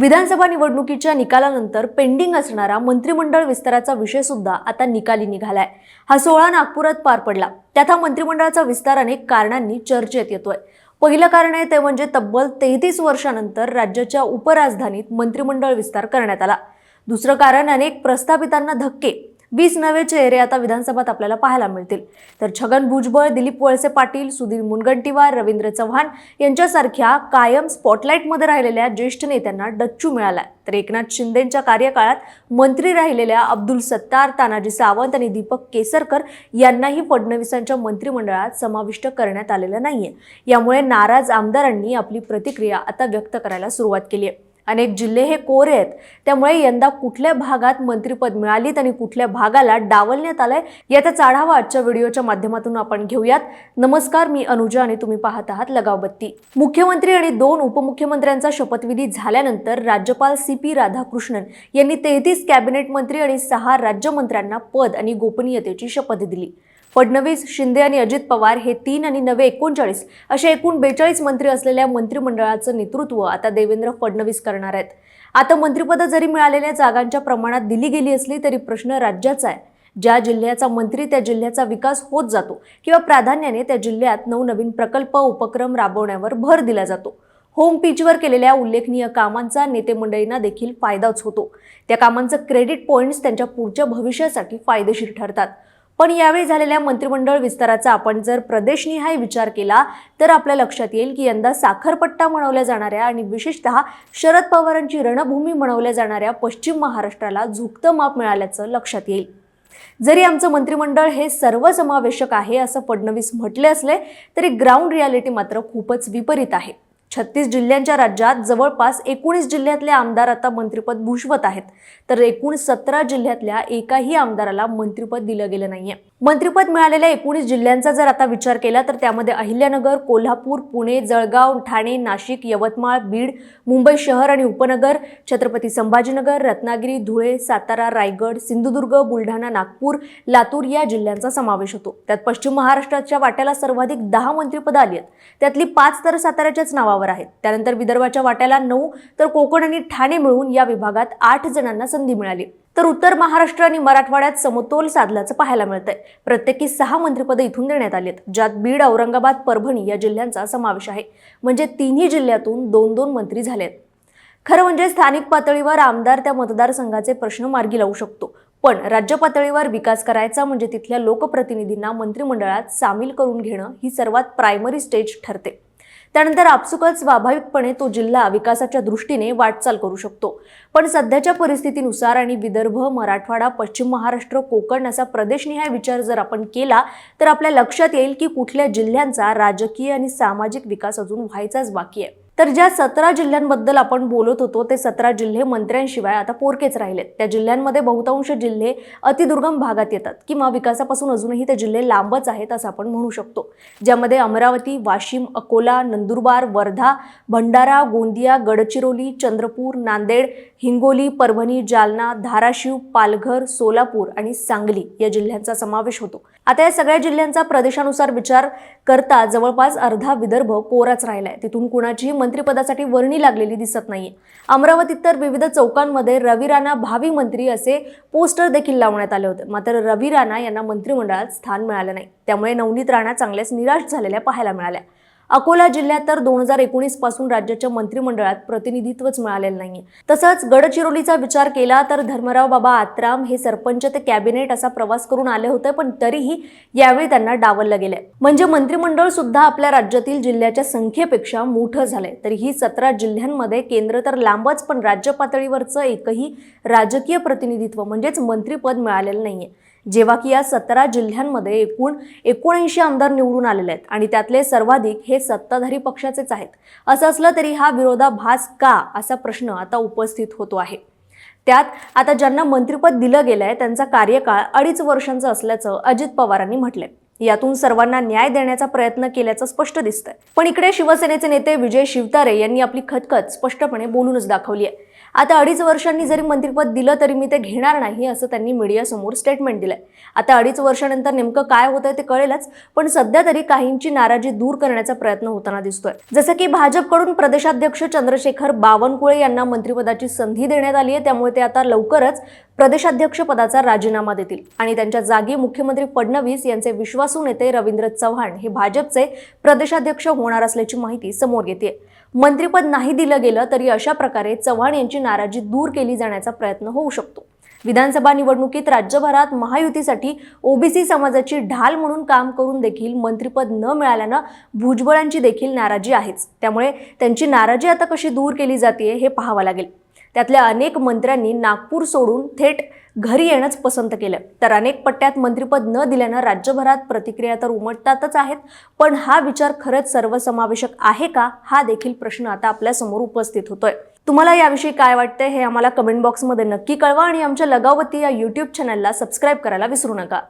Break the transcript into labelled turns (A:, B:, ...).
A: विधानसभा निवडणुकीच्या निकालानंतर पेंडिंग असणारा मंत्रिमंडळ विस्ताराचा विषय सुद्धा आता निकाली निघालाय. हा सोहळा नागपुरात पार पडला. त्यात हा मंत्रिमंडळाचा विस्तार अनेक कारणांनी चर्चेत येतोय. पहिलं कारण आहे ते म्हणजे तब्बल तेहतीस वर्षानंतर राज्याच्या उपराजधानीत मंत्रिमंडळ विस्तार करण्यात आला. दुसरं कारण अनेक प्रस्थापितांना धक्के. वीस नवे चेहरे आता विधानसभेत आपल्याला पाहायला मिळतील. तर छगन भुजबळ दिलीप वळसे पाटील सुधीर मुनगंटीवार रवींद्र चव्हाण यांच्यासारख्या कायम स्पॉटलाईटमध्ये राहिलेल्या ज्येष्ठ नेत्यांना डच्चू मिळाला तर एकनाथ शिंदेच्या कार्यकाळात मंत्री राहिलेल्या अब्दुल सत्तार तानाजी सावंत आणि दीपक केसरकर यांनाही फडणवीसांच्या मंत्रिमंडळात समाविष्ट करण्यात आलेलं नाहीये. यामुळे नाराज आमदारांनी आपली प्रतिक्रिया आता व्यक्त करायला सुरुवात केली आहे. अनेक जिल्हे हे कोरे आहेत. त्यामुळे यंदा कुठल्या भागात मंत्रिपद मिळालीत आणि कुठल्या भागाला डावलण्यात आलंय याचा आढावा आजच्या व्हिडिओच्या माध्यमातून आपण घेऊयात. नमस्कार मी अनुजा आणि तुम्ही पाहत आहात लगावबत्ती. मुख्यमंत्री आणि दोन उपमुख्यमंत्र्यांचा शपथविधी झाल्यानंतर राज्यपाल सी पी राधाकृष्णन यांनी तेहतीस कॅबिनेट मंत्री आणि सहा राज्यमंत्र्यांना पद आणि गोपनीयतेची शपथ दिली. फडणवीस शिंदे आणि अजित पवार हे तीन आणि नवे एकोणचाळीस असे एकूण बेचाळीस मंत्री असलेल्या मंत्रिमंडळाचं नेतृत्व आता देवेंद्र फडणवीस करणार आहेत. आता मंत्रिपदं जरी मिळालेल्या जागांच्या प्रमाणात दिली गेली असली तरी प्रश्न राज्याचा आहे. ज्या जिल्ह्याचा मंत्री त्या जिल्ह्याचा विकास होत जातो किंवा प्राधान्याने त्या जिल्ह्यात नवनवीन प्रकल्प उपक्रम राबवण्यावर भर दिला जातो. होम पिचवर केलेल्या उल्लेखनीय कामांचा नेतेमंडळींना देखील फायदाच होतो. त्या कामांचं क्रेडिट पॉईंट्स त्यांच्या पुढच्या भविष्यासाठी फायदेशीर ठरतात. पण यावेळी झालेल्या मंत्रिमंडळ विस्ताराचा आपण जर प्रदेशनिहाय विचार केला तर आपल्या लक्षात येईल की यंदा साखरपट्टा म्हणवल्या जाणाऱ्या आणि विशेषतः शरद पवारांची रणभूमी म्हणवल्या जाणाऱ्या पश्चिम महाराष्ट्राला झुकतं माप मिळाल्याचं लक्षात येईल. जरी आमचं मंत्रिमंडळ हे सर्वसमावेशक आहे असं फडणवीस म्हटले असले तरी ग्राउंड रियालिटी मात्र खूपच विपरीत आहे. छत्तीस जिल्ह्यांच्या राज्यात जवळपास एकोणीस जिल्ह्यातले आमदार आता मंत्रिपद भूषवत आहेत. तर एकूण सतरा जिल्ह्यातल्या एकाही आमदाराला मंत्रिपद दिलं गेलं नाहीये. मंत्रिपद मिळालेल्या एकोणीस जिल्ह्यांचा जर आता विचार केला तर त्यामध्ये अहिल्यानगर कोल्हापूर पुणे जळगाव ठाणे नाशिक यवतमाळ बीड मुंबई शहर आणि उपनगर छत्रपती संभाजीनगर रत्नागिरी धुळे सातारा रायगड सिंधुदुर्ग बुलढाणा नागपूर लातूर या जिल्ह्यांचा समावेश होतो. त्यात पश्चिम महाराष्ट्राच्या वाट्याला सर्वाधिक दहा मंत्रिपदं आली आहेत. त्यातली पाच तर साताऱ्याच्याच नावावर आहेत. त्यानंतर विदर्भाच्या वाट्याला नऊ तर कोकण आणि ठाणे मिळून या विभागात आठ जणांना संधी मिळाली. तर उत्तर महाराष्ट्र आणि मराठवाड्यात समतोल साधल्याचं पाहायला मिळतंय. प्रत्येकी सहा मंत्रिपदं इथून देण्यात आली आहेत ज्यात बीड औरंगाबाद परभणी या जिल्ह्यांचा समावेश आहे. म्हणजे तिन्ही जिल्ह्यातून दोन दोन मंत्री झाले आहेत खरं म्हणजे स्थानिक पातळीवर आमदार त्या मतदारसंघाचे प्रश्न मार्गी लावू शकतो. पण राज्य पातळीवर विकास करायचा म्हणजे तिथल्या लोकप्रतिनिधींना मंत्रिमंडळात सामील करून घेणं ही सर्वात प्रायमरी स्टेज ठरते. त्यानंतर आपसुकच स्वाभाविकपणे तो जिल्हा विकासाच्या दृष्टीने वाटचाल करू शकतो. पण सध्याच्या परिस्थितीनुसार आणि विदर्भ मराठवाडा पश्चिम महाराष्ट्र कोकण असा प्रदेशनिहाय विचार जर आपण केला तर आपल्या लक्षात येईल की कुठल्या जिल्ह्यांचा राजकीय आणि सामाजिक विकास अजून व्हायचाच बाकी आहे. तर ज्या सतरा जिल्ह्यांबद्दल आपण बोलत होतो ते सतरा जिल्हे मंत्र्यांशिवाय आता पोरकेच राहिलेत. त्या जिल्ह्यांमध्ये बहुतांश जिल्हे अतिदुर्गम भागात येतात किंवा विकासापासून अजूनही ते जिल्हे लांबच आहेत असं आपण म्हणू शकतो. ज्यामध्ये अमरावती वाशिम अकोला नंदुरबार वर्धा भंडारा गोंदिया गडचिरोली चंद्रपूर नांदेड हिंगोली परभणी जालना धाराशिव पालघर सोलापूर आणि सांगली या जिल्ह्यांचा समावेश होतो. आता या सगळ्या जिल्ह्यांचा प्रदेशानुसार विचार करता जवळपास अर्धा विदर्भ कोराच राहिलाय. तिथून कुणाचीही मंत्रिपदासाठी वर्णी लागलेली दिसत नाहीये. अमरावतीत तर विविध चौकांमध्ये रवी राणा भावी मंत्री असे पोस्टर देखील लावण्यात आले होते. मात्र रवी राणा यांना मंत्रिमंडळात स्थान मिळालं नाही. त्यामुळे नवनीत राणा चांगल्याच निराश झालेल्या पाहायला मिळाल्या. अकोला जिल्ह्यात तर दोन हजार एकोणीसपासून राज्याच्या मंत्रिमंडळात प्रतिनिधित्वच मिळालेलं नाहीये. तसंच गडचिरोलीचा विचार केला तर धर्मराव बाबा आत्राम हे सरपंच ते कॅबिनेट असा प्रवास करून आले होते पण तरीही यावेळी त्यांना डावललं गेलंय. म्हणजे मंत्रिमंडळ सुद्धा आपल्या राज्यातील जिल्ह्याच्या संख्येपेक्षा मोठं झालंय. तरीही ही सतरा जिल्ह्यांमध्ये केंद्र तर लांबच पण राज्य पातळीवरचं एकही राजकीय प्रतिनिधित्व म्हणजेच मंत्रिपद मिळालेलं नाहीये. जेव्हा की या सतरा जिल्ह्यांमध्ये एकूण एकोणऐंशी आमदार निवडून आलेले आहेत आणि त्यातले सर्वाधिक हे सत्ताधारी पक्षाचेच आहेत. असं असलं तरी हा विरोधाभास का असा प्रश्न आता उपस्थित होतो आहे. त्यात आता ज्यांना मंत्रिपद दिलं गेलंय त्यांचा कार्यकाळ अडीच वर्षांचा असल्याचं अजित पवारांनी म्हटलंय. यातून सर्वांना न्याय देण्याचा प्रयत्न केल्याचं स्पष्ट दिसतंय. पण इकडे शिवसेनेचे नेते विजय शिवतारे यांनी आपली खतखत स्पष्टपणे बोलूनच दाखवली आहे. आता अडीच वर्षांनी जरी मंत्रिपद दिलं तरी मी ते घेणार नाही असं त्यांनी मीडियासमोर स्टेटमेंट दिलंय. आता अडीच वर्षानंतर नेमकं काय होतंय ते कळेलच पण सध्या तरी काहींची नाराजी दूर करण्याचा प्रयत्न होताना दिसतोय. जसं की भाजपकडून प्रदेशाध्यक्ष चंद्रशेखर बावनकुळे यांना मंत्रिपदाची संधी देण्यात आली आहे त्यामुळे ते आता लवकरच प्रदेशाध्यक्ष पदाचा राजीनामा देतील. आणि त्यांच्या जागी मुख्यमंत्री फडणवीस यांचे विश्वासू नेते रवींद्र चव्हाण हे भाजपचे प्रदेशाध्यक्ष होणार असल्याची माहिती समोर येते मंत्रिपद नाही दिलं गेलं तरी अशा प्रकारे चव्हाण यांची नाराजी दूर केली जाण्याचा प्रयत्न होऊ शकतो. विधानसभा निवडणुकीत राज्यभरात महायुतीसाठी ओबीसी समाजाची ढाल म्हणून काम करून देखील मंत्रिपद न मिळाल्यानं भुजबळांची देखील नाराजी आहेच. त्यामुळे त्यांची नाराजी आता कशी दूर केली जाते हे पाहावं लागेल. त्यातल्या अनेक मंत्र्यांनी नागपूर सोडून थेट घरी येणंच पसंत केलं. तर अनेक पट्ट्यात मंत्रिपद न दिल्यानं राज्यभरात प्रतिक्रिया तर उमटतातच आहेत. पण हा विचार खरंच सर्वसमावेशक आहे का? हा देखील प्रश्न आता आपल्यासमोर उपस्थित होतोय. तुम्हाला याविषयी काय वाटतंय हे आम्हाला कमेंट बॉक्समध्ये नक्की कळवा आणि आमच्या लगावती या यूट्यूब चॅनलला सबस्क्राईब करायला विसरू नका.